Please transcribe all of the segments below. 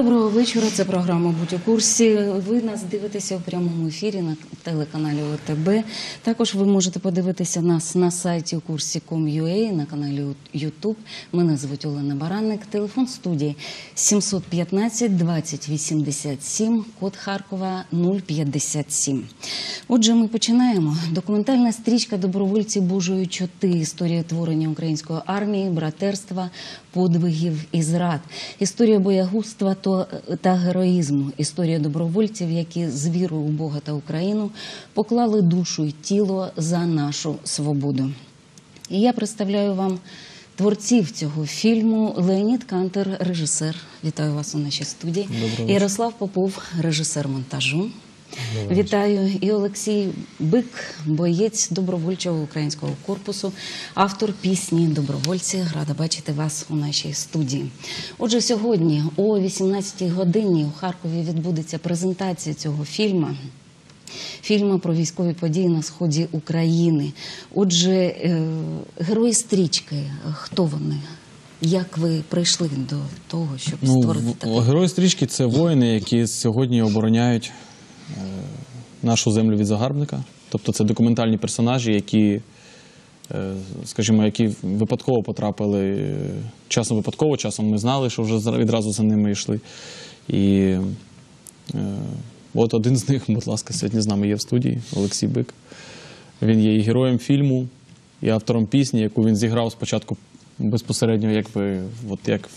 Доброго вечора. Це програма Будь у курсі. Ви нас дивитеся у прямому ефірі на телеканалі ОТБ. Також ви можете подивитися нас на сайті у курсі.com.ua, на каналі YouTube. Мене звуть Олена Баранник. Телефон студії 715 20 87, код Харкова 057. Отже, ми починаємо. Документальна стрічка добровольці Божої чоти. Історія творення української армії, братерства, подвигів і зрад. Історія боягузтва то- та героїзму. Історія добровольців, які з вірою у Бога та Україну поклали душу і тіло за нашу свободу. І я представляю вам творців цього фільму Леонід Кантер, режисер. Вітаю вас у нашій студії. Доброго Ярослав Попов, режисер монтажу. Вітаю і Олексій Бик, боєць добровольчого українського корпусу, автор пісні Добровольці. Рада бачити вас у нашій студії. Отже, сьогодні о 18-й годині у Харкові відбудеться презентація цього фільму. Фільму про військові події на сході України. Отже, е, герої стрічки, хто вони? Як ви прийшли до того, щоб Ну, створити такий? герої стрічки це воїни, які сьогодні обороняють нашу землю від загарбника. Тобто це документальні персонажі, які, е, скажімо, які випадково потрапили, е, часом випадково, часом ми знали, що вже відразу за ними йшли. І е, от один з них, будь ласка, сьогодні з нами є в студії Олексій Бик. Він є і героєм фільму, і автором пісні, яку він зіграв спочатку безпосередньо, якби, от як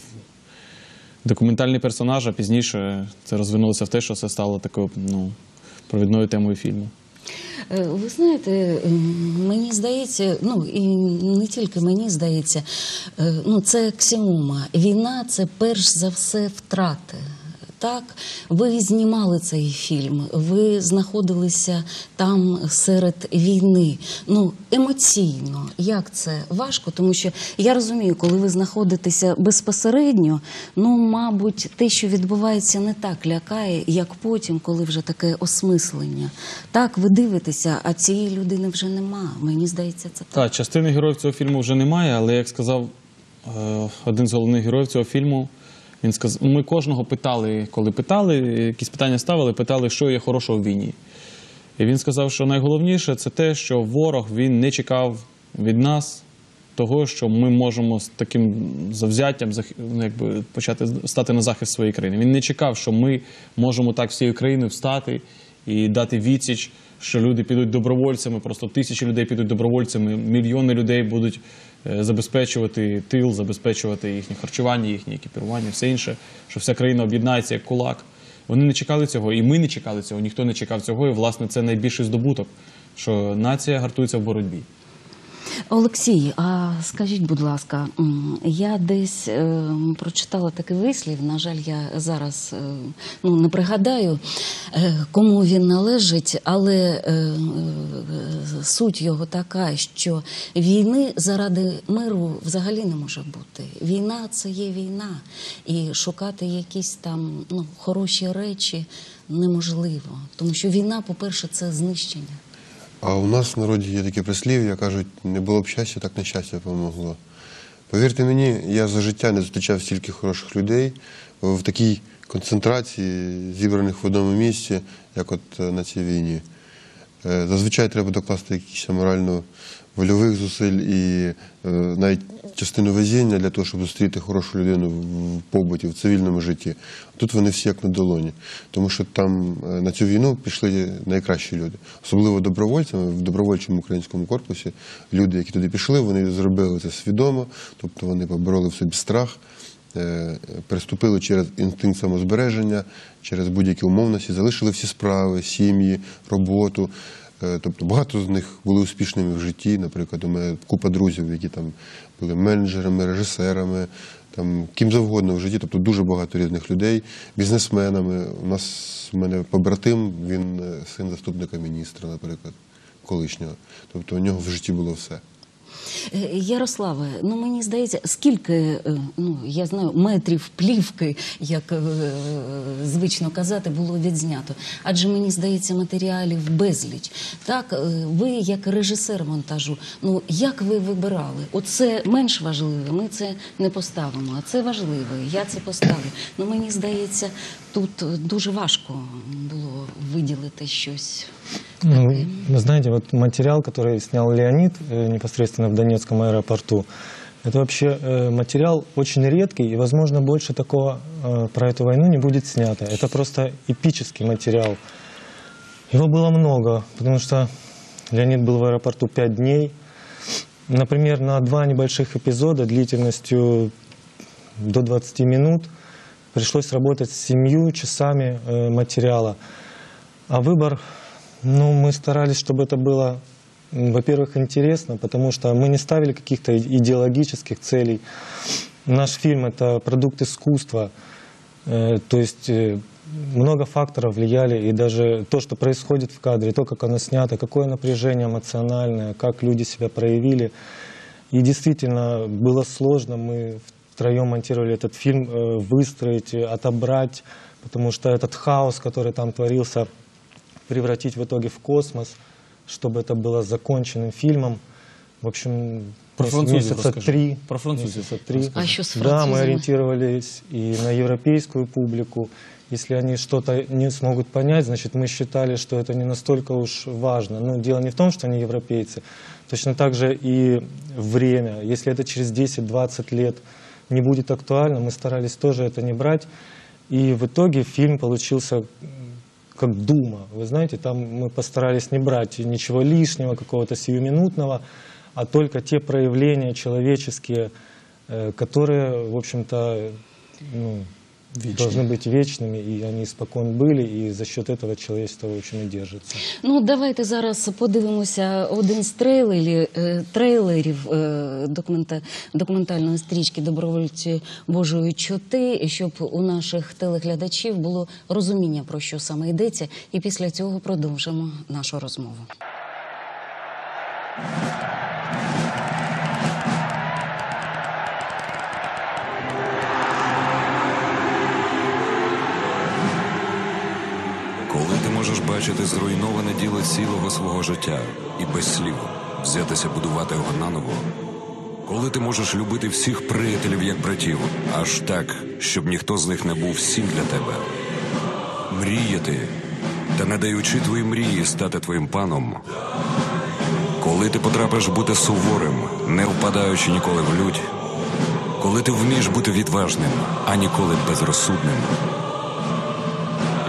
документальний персонаж, а пізніше це розвинулося в те, що це стало такою ну, провідною темою фільму. Е, Ви знаєте, мені здається, ну і не тільки мені здається, е, ну це аксіома. Війна це перш за все втрати. Так, ви знімали цей фільм, ви знаходилися там серед війни. Ну емоційно, як це важко, тому що я розумію, коли ви знаходитеся безпосередньо, ну мабуть, те, що відбувається, не так лякає, як потім, коли вже таке осмислення. Так, ви дивитеся, а цієї людини вже нема. Мені здається, це так. Так, частини героїв цього фільму вже немає, але як сказав е, один з головних героїв цього фільму, він сказав, ми кожного питали, коли питали, якісь питання ставили, питали, що є хорошого в війні. І він сказав, що найголовніше це те, що ворог він не чекав від нас того, що ми можемо з таким завзяттям ну, якби, почати стати на захист своєї країни. Він не чекав, що ми можемо так всією країною встати і дати відсіч, що люди підуть добровольцями, просто тисячі людей підуть добровольцями, мільйони людей будуть забезпечувати тил, забезпечувати їхнє харчування, їхнє екіпірування, все інше, що вся країна об'єднається як кулак. Вони не чекали цього, і ми не чекали цього, ніхто не чекав цього. І, власне, це найбільший здобуток, що нація гартується в боротьбі. Олексій, а скажіть, будь ласка, я десь е, прочитала такий вислів. На жаль, я зараз е, ну, не пригадаю, е, кому він належить, але е, е, суть його така, що війни заради миру взагалі не може бути. Війна це є війна, і шукати якісь там ну, хороші речі неможливо, тому що війна, по-перше, це знищення. А у нас в народі є таке прислів'я, кажуть, не було б щастя, так нещастя помогло. Повірте мені, я за життя не зустрічав стільки хороших людей в такій концентрації, зібраних в одному місці, як от е, на цій війні. Е, Зазвичай треба докласти якісь морально вольових зусиль і е, навіть частину везіння для того, щоб зустріти хорошу людину в побуті, в цивільному житті. Тут вони всі як на долоні. Тому що там е, на цю війну пішли найкращі люди, особливо добровольцями в добровольчому українському корпусі. Люди, які туди пішли, вони зробили це свідомо, тобто вони побороли в собі страх. е, Переступили через інстинкт самозбереження, через будь-які умовності, залишили всі справи, сім'ї, роботу. Е, Тобто багато з них були успішними в житті. Наприклад, у мене купа друзів, які там були менеджерами, режисерами, там ким завгодно в житті, тобто дуже багато різних людей, бізнесменами. У нас у мене побратим, він е, син заступника міністра, наприклад, колишнього. Тобто у нього в житті було все. Е, Ярославе, ну мені здається, скільки е, ну я знаю метрів плівки, як е, звично казати, було відзнято. Адже мені здається, матеріалів безліч. Так, е, ви як режисер монтажу, ну як ви вибирали? Оце менш важливе. Ми це не поставимо, а це важливе. Я це поставлю. Ну мені здається, тут дуже важко було виділити щось. Ну, вы знаете, вот материал, который снял Леонид э, непосредственно в Донецком аэропорту, это вообще э, материал очень редкий, и, возможно, больше такого э, про эту войну не будет снято. Это просто эпический материал. Его было много, потому что Леонид был в аэропорту пять дней. Например, на два небольших эпизода длительностью до 20 минут пришлось работать с семью часами материала. А выбор, ну, мы старались, чтобы это было, во-первых, интересно, потому что мы не ставили каких-то идеологических целей. Наш фильм – это продукт искусства, Э, то есть э, много факторов влияли, и даже то, что происходит в кадре, то, как оно снято, какое напряжение эмоциональное, как люди себя проявили. И действительно было сложно, мы втроем монтировали этот фильм, э, выстроить, отобрать, потому что этот хаос, который там творился, превратить в итоге в космос, чтобы это было законченным фильмом. В общем, Про французов месяца расскажи. три. Про французов месяца три. расскажи. А еще с Да, мы французами? ориентировались и на европейскую публику. Если они что-то не смогут понять, значит, мы считали, что это не настолько уж важно. Но дело не в том, что они европейцы. Точно так же и время. Если это через 10-20 лет не будет актуально, мы старались тоже это не брать. И в итоге фильм получился как дума. Вы знаете, там мы постарались не брать ничего лишнего, какого-то сиюминутного, а только те проявления человеческие, э, которые, в общем-то, ну, должны быть вечными, и они испокон были, и за счет этого человечество, в общем, и держится. Ну, давайте зараз подивимося один з трейлерів, е, трейлерів е, документа, документальної стрічки Добровольці Божої чоти, щоб у наших телеглядачів було розуміння, про що саме йдеться, і після цього продовжимо нашу розмову. Ти можеш бачити зруйноване діло цілого свого життя і без слів взятися будувати його наново, коли ти можеш любити всіх приятелів як братів, аж так, щоб ніхто з них не був всім для тебе, мріяти та не даючи твої мрії стати твоїм паном, коли ти потрапиш бути суворим, не впадаючи ніколи в лють, коли ти вмієш бути відважним, а ніколи безрозсудним.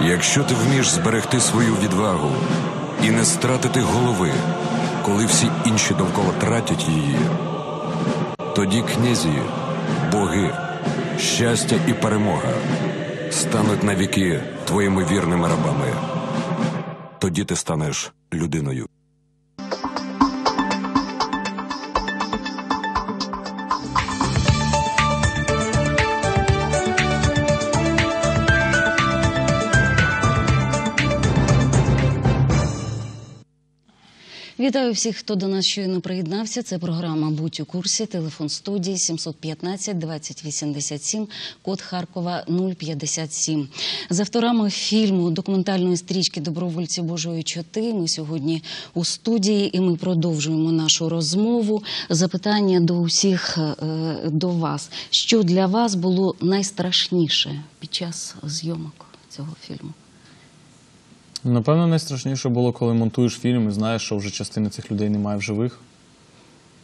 Якщо ти вмієш зберегти свою відвагу і не стратити голови, коли всі інші довкола тратять її, тоді князі, боги, щастя і перемога стануть навіки твоїми вірними рабами. Тоді ти станеш людиною. Вітаю всіх, хто до нас щойно приєднався. Це програма Будь у курсі. Телефон студії 715 2087, код Харкова 057. З авторами фільму документальної стрічки Добровольці Божої чоти. Ми сьогодні у студії і ми продовжуємо нашу розмову. Запитання до усіх е, до вас. Що для вас було найстрашніше під час зйомок цього фільму? Напевно, найстрашніше було, коли монтуєш фільм і знаєш, що вже частини цих людей немає в живих.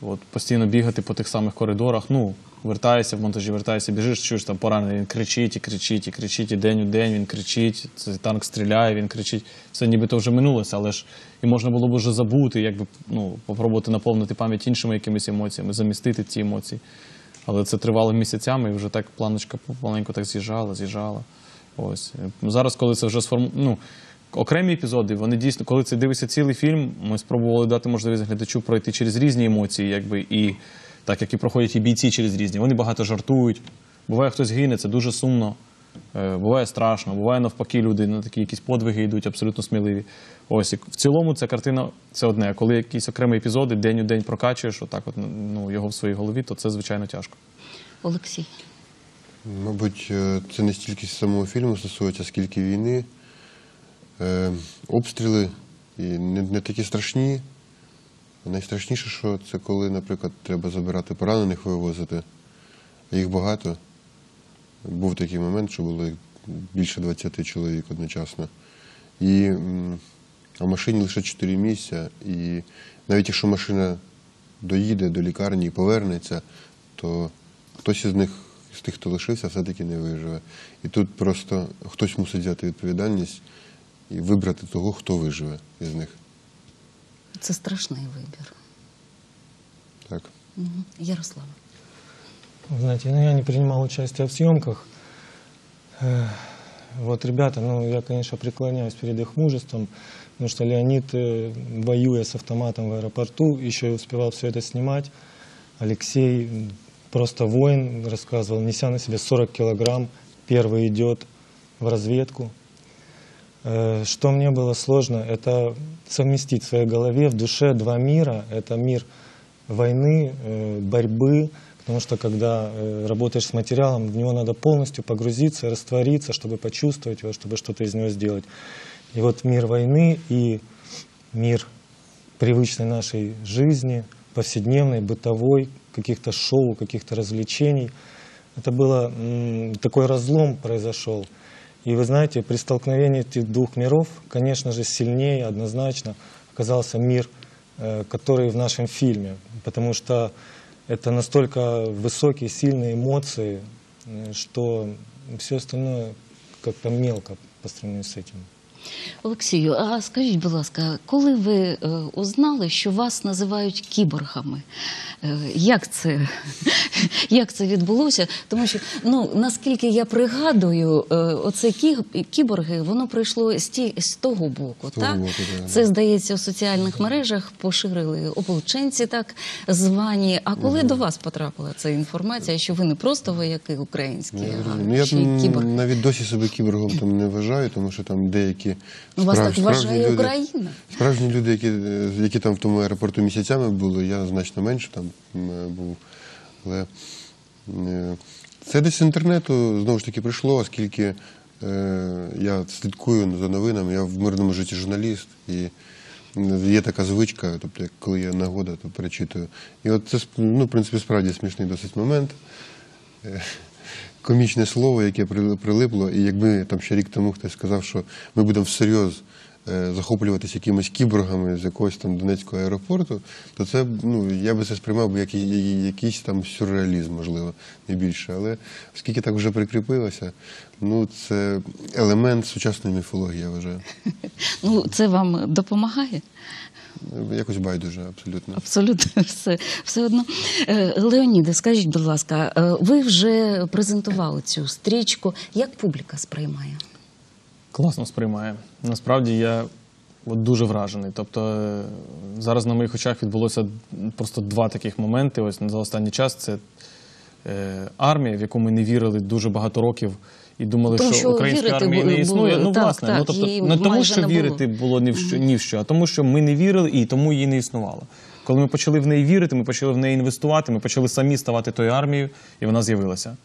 От постійно бігати по тих самих коридорах. Ну, вертаєшся в монтажі, вертаєшся, біжиш, чуєш там поранений, він кричить і кричить, і кричить, і день у день він кричить, цей танк стріляє, він кричить. Це нібито вже минулося, але ж і можна було б вже забути, якби ну, попробувати наповнити пам'ять іншими якимись емоціями, замістити ці емоції. Але це тривало місяцями, і вже так планочка помаленьку так з'їжджала, з'їжджала. Ось. Зараз, коли це вже сформу... ну, окремі епізоди, вони дійсно, коли це дивишся цілий фільм, ми спробували дати можливість глядачу пройти через різні емоції, якби і так як і проходять і бійці через різні. Вони багато жартують. Буває, хтось гине, це дуже сумно. Е, Буває страшно, буває навпаки, люди на такі якісь подвиги йдуть абсолютно сміливі. Ось і в цілому ця картина це одне. А коли якісь окремі епізоди день у день прокачуєш, отак от ну його в своїй голові, то це звичайно тяжко. Олексій. Мабуть, е, це не стільки самого фільму стосується, скільки війни. Е, обстріли і не, не такі страшні. Найстрашніше, що це коли, наприклад, треба забирати поранених, вивозити. Їх багато. Був такий момент, що було більше 20 чоловік одночасно. І, а в машині лише 4 місця. І навіть якщо машина доїде до лікарні і повернеться, то хтось із них, з тих, хто лишився, все-таки не виживе. І тут просто хтось мусить взяти відповідальність і вибрати того, хто виживе із них. Це страшний вибір. Так. Мгм. Ярослава. Вы Знаете, ну, я не принимал участие в съемках. Э, Вот, ребята, ну, я, конечно, преклоняюсь перед их мужеством, потому что Леонид, э, воюя с автоматом в аэропорту, еще и успевал все это снимать. Алексей м, просто воин, рассказывал, неся на себе 40 килограмм, первый идет в разведку. Э, Что мне было сложно, это совместить в своей голове, в душе два мира. Это мир войны, э, борьбы, потому что когда э, работаешь с материалом, в него надо полностью погрузиться, раствориться, чтобы почувствовать его, чтобы что-то из него сделать. И вот мир войны и мир привычной нашей жизни, повседневной, бытовой, каких-то шоу, каких-то развлечений. Это было такой разлом произошел. И вы знаете, при столкновении этих двух миров, конечно же, сильнее однозначно оказался мир, э, который в нашем фильме, потому что это настолько высокие, сильные эмоции, э, что все остальное как-то мелко по сравнению с этим. Олексію, а скажіть, будь ласка, коли ви е, узнали, що вас називають кіборгами? Е, як це, як це відбулося? Тому що, ну, наскільки я пригадую, е, оце кі- кіборги, воно прийшло з, ті, з того боку. З того так? боку, Це, здається, у соціальних мережах поширили ополченці так звані. А коли до вас потрапила ця інформація, що ви не просто вояки українські, Ну, я, а ну, я ще й навіть досі себе кіборгом там не вважаю, тому що там деякі Вас так вважає справжні люди- Україна. Справжні люди, які, е, які там в тому аеропорту місяцями були, я значно менше там е, був. Але е, це десь з інтернету знову ж таки прийшло, оскільки е, я слідкую за новинами, я в мирному житті журналіст, і є така звичка, тобто коли є нагода, то перечитую. І от це ну, в принципі справді смішний досить момент. Комічне слово, яке прилипло, і якби там ще рік тому хтось сказав, що ми будемо всерйоз е, захоплюватися якимись кіборгами з якогось там Донецького аеропорту, то це ну я би це сприймав як якийсь там сюрреалізм, можливо, не більше. Але оскільки так вже прикріпилося, ну це елемент сучасної міфології, я вважаю. Ну, це вам допомагає? Якось байдуже, абсолютно. Абсолютно все, все одно. Е, Леоніде, скажіть, будь ласка, е, ви вже презентували цю стрічку. Як публіка сприймає? Класно сприймає. Насправді я от дуже вражений. Тобто е, зараз на моїх очах відбулося просто два таких моменти. Ось за останній час це армія, в яку ми не вірили дуже багато років. І думали, Тому що, українська армія не існує. було- ну, так, власне, так, ну тобто не тому, що не було. вірити було ні в що, ні в що, а тому, що ми не вірили і тому її не існувало. Коли ми почали в неї вірити, ми почали в неї інвестувати, ми почали самі ставати тою армією, і вона з'явилася.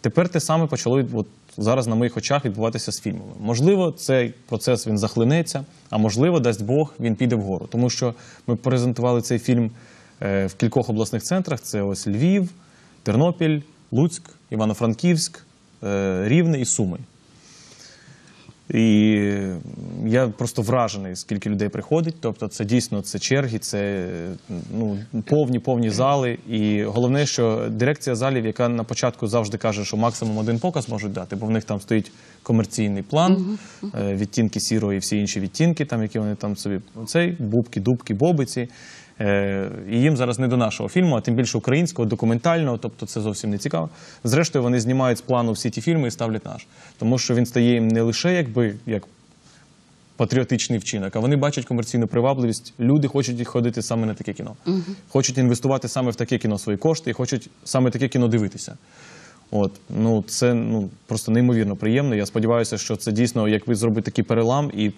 Тепер те саме почало от, зараз на моїх очах відбуватися з фільмами. Можливо, цей процес він захлинеться, а можливо, дасть Бог, він піде вгору. Тому що ми презентували цей фільм е, в кількох обласних центрах: це ось Львів, Тернопіль, Луцьк, Івано-Франківськ, Рівне і Суми. І я просто вражений, скільки людей приходить. Тобто, це дійсно це черги, це ну, повні повні зали. І головне, що дирекція залів, яка на початку завжди каже, що максимум один показ можуть дати, бо в них там стоїть комерційний план, е, відтінки сірого і всі інші відтінки, там які вони там собі цей бубки, дубки, бобиці. Е, І їм зараз не до нашого фільму, а тим більше українського, документального, тобто це зовсім не цікаво. Зрештою, вони знімають з плану всі ті фільми і ставлять наш. Тому що він стає їм не лише якби як патріотичний вчинок, а вони бачать комерційну привабливість. Люди хочуть ходити саме на таке кіно. Хочуть інвестувати саме в таке кіно свої кошти і хочуть саме таке кіно дивитися. От ну це ну просто неймовірно приємно. Я сподіваюся, що це дійсно, як ви зробите такий перелам, і,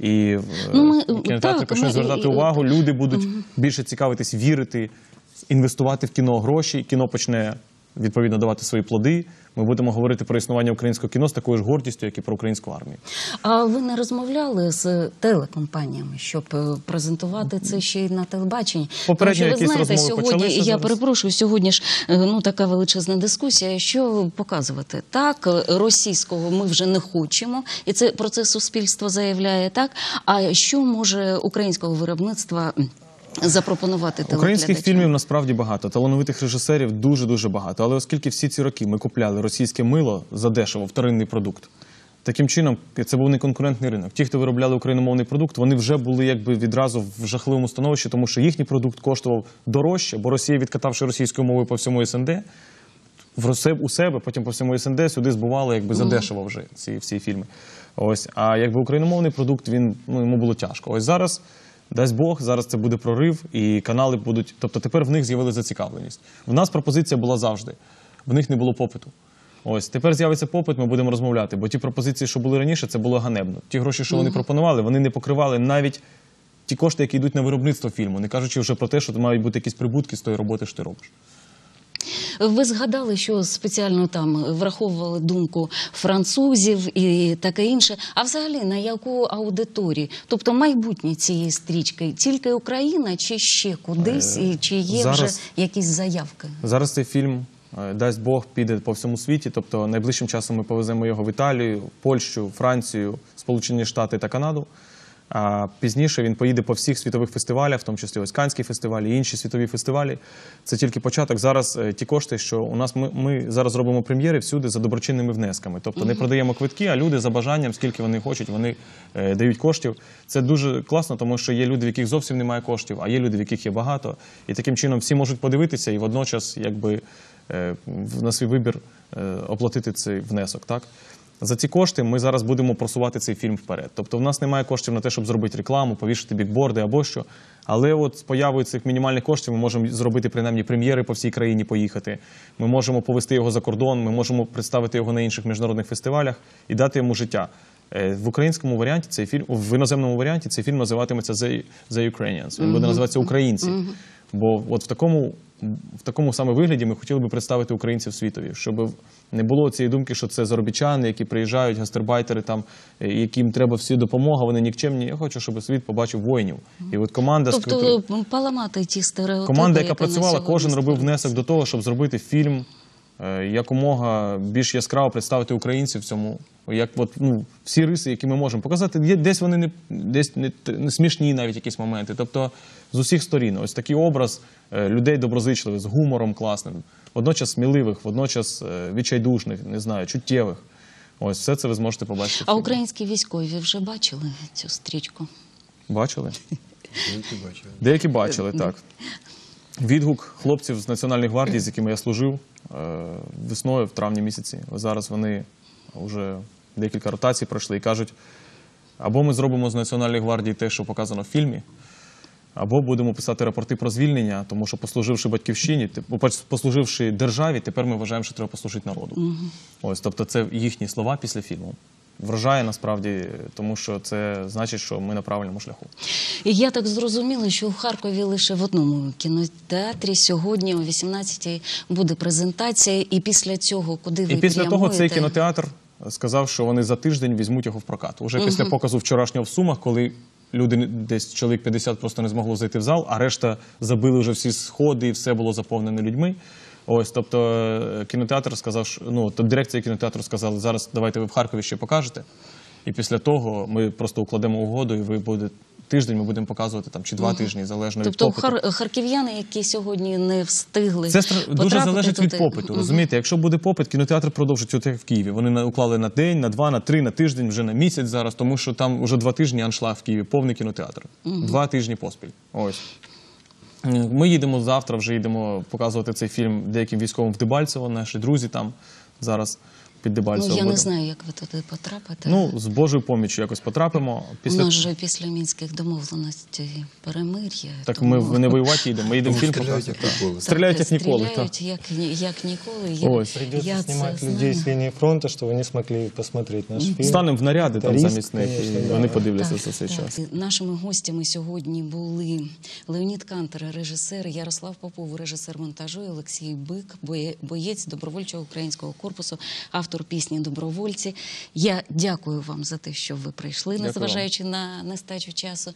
і Ну, ми- кінотеатри почнуть звертати і- увагу. Люди будуть більше цікавитись, вірити, інвестувати в кіно гроші. Кіно почне відповідно давати свої плоди. Ми будемо говорити про існування українського кіно з такою ж гордістю, як і про українську армію. А ви не розмовляли з телекомпаніями, щоб е, презентувати це ще й на телебаченні? Попередньо якісь знаєте, розмови сьогодні почалися я зараз. перепрошую. Сьогодні ж е, ну така величезна дискусія. Що показувати? Так, е, російського ми вже не хочемо, і це про це суспільство заявляє. Так, а що може українського виробництва запропонувати Українських фільмів насправді багато, талановитих режисерів дуже дуже багато. Але оскільки всі ці роки ми купляли російське мило за дешево, вторинний продукт. Таким чином, це був неконкурентний ринок. Ті, хто виробляли україномовний продукт, вони вже були якби відразу в жахливому становищі, тому що їхній продукт коштував дорожче, бо Росія, відкатавши російською мовою по всьому СНД, у себе, потім по всьому СНД сюди збували якби задешево вже ці всі фільми. Ось, а якби україномовний продукт, він ну йому було тяжко. Ось зараз. Дасть Бог, зараз це буде прорив, і канали будуть. Тобто тепер в них з'явилася зацікавленість. В нас пропозиція була завжди, в них не було попиту. Ось тепер з'явиться попит, ми будемо розмовляти. Бо ті пропозиції, що були раніше, це було ганебно. Ті гроші, що вони пропонували, вони не покривали навіть ті кошти, які йдуть на виробництво фільму, не кажучи вже про те, що мають бути якісь прибутки з тої роботи, що ти робиш. Ви згадали, що спеціально там враховували думку французів і таке інше. А взагалі на яку аудиторію? Тобто майбутнє цієї стрічки тільки Україна чи ще кудись, і чи є зараз- вже якісь заявки? Зараз цей фільм, е, дасть Бог, піде по всьому світі. Тобто найближчим часом ми повеземо його в Італію, Польщу, Францію, Сполучені Штати та Канаду. А пізніше він поїде по всіх світових фестивалях, в тому числі ось Канський фестиваль і інші світові фестивалі. Це тільки початок. Зараз е, ті кошти, що у нас ми, ми зараз робимо прем'єри всюди за доброчинними внесками. Тобто не продаємо квитки, а люди за бажанням, скільки вони хочуть, вони е, дають коштів. Це дуже класно, тому що є люди, в яких зовсім немає коштів, а є люди, в яких є багато. І таким чином всі можуть подивитися і водночас, якби е, на свій вибір е, оплатити цей внесок. Так? За ці кошти ми зараз будемо просувати цей фільм вперед. Тобто, в нас немає коштів на те, щоб зробити рекламу, повішати бікборди або що. Але от з появою цих мінімальних коштів ми можемо зробити принаймні прем'єри по всій країні, поїхати. Ми можемо повести його за кордон, ми можемо представити його на інших міжнародних фестивалях і дати йому життя. Е, В українському варіанті цей фільм, в іноземному варіанті цей фільм називатиметься The, The Ukrainians. Він буде називатися Українці. Бо от в такому, в такому саме вигляді ми хотіли би представити українців світові, щоб не було цієї думки, що це заробітчани, які приїжджають, гастербайтери, там, е, яким треба всі допомога, вони нікчемні. Я хочу, щоб світ побачив воїнів. І от команда Тобто поламати ті стереотипи. Команда, яка працювала, кожен робив внесок до того, щоб зробити фільм якомога більш яскраво представити українців в цьому. Як от, ну, всі риси, які ми можемо показати, є десь вони не десь не, не смішні, навіть якісь моменти. Тобто з усіх сторін, ось такий образ е, людей доброзичливих, з гумором класним, водночас сміливих, водночас е, відчайдушних, не знаю, чуттєвих. Ось все це ви зможете побачити. А українські військові вже бачили цю стрічку? Бачили? Тільки бачили. Деякі бачили, так. Відгук хлопців з Національної гвардії, з якими я служив е, весною, в травні місяці. Зараз вони вже декілька ротацій пройшли і кажуть: або ми зробимо з Національної гвардії те, що показано в фільмі, або будемо писати рапорти про звільнення, тому що послуживши батьківщині, послуживши державі, тепер ми вважаємо, що треба послужити народу. Ось, тобто, це їхні слова після фільму. Вражає насправді, тому що це значить, що ми на правильному шляху. І я так зрозуміла, що у Харкові лише в одному кінотеатрі сьогодні о 18-й буде презентація, і після цього куди ви І після того цей кінотеатр сказав, що вони за тиждень візьмуть його в прокат. Уже після показу вчорашнього в Сумах, коли люди десь чоловік 50 просто не змогло зайти в зал, а решта забили вже всі сходи, і все було заповнене людьми. Ось, тобто е, кінотеатр сказав, що ну то дирекція кінотеатру сказала, зараз давайте ви в Харкові ще покажете. І після того ми просто укладемо угоду, і ви будете тиждень. Ми будемо показувати там чи два тижні, залежно Тобто від попиту. хар- харків'яни, які сьогодні не встигли Це дуже залежить від попиту. Розумієте, якщо буде попит, кінотеатр продовжить от як в Києві. Вони уклали на день, на два, на три, на тиждень, вже на місяць зараз, тому що там вже два тижні аншлаг в Києві, повний кінотеатр. Два тижні поспіль. Ось. Е, Ми їдемо завтра, вже їдемо показувати цей фільм деяким військовим в Дебальцево, наші друзі там зараз. Під Дебальцево. Ну, я не знаю, як ви туди потрапите. Ну, з Божою поміччю якось потрапимо. У Після... нас же після мінських домовленостей перемир'я. Так тому- ми не воювати їдемо, ми їдемо Ну, фільм стріляють, як ніколи. Стріляють як ніколи. Стріляють як, як ніколи. Я, Ось. Придется я це знаю. людей с линии фронта, что вы не смогли посмотреть наш фильм. Станемо в наряди там Риск, замість них, конечно, і да. вони подивляться Так, за цей так. час. Нашими гостями сьогодні були Леонід Кантер, режисер, Ярослав Попов, режисер монтажу, і Олексій Бик, боє- боєць добровольчого українського корпусу, автор пісні Добровольці. Я дякую вам за те, що ви прийшли, незважаючи на нестачу часу.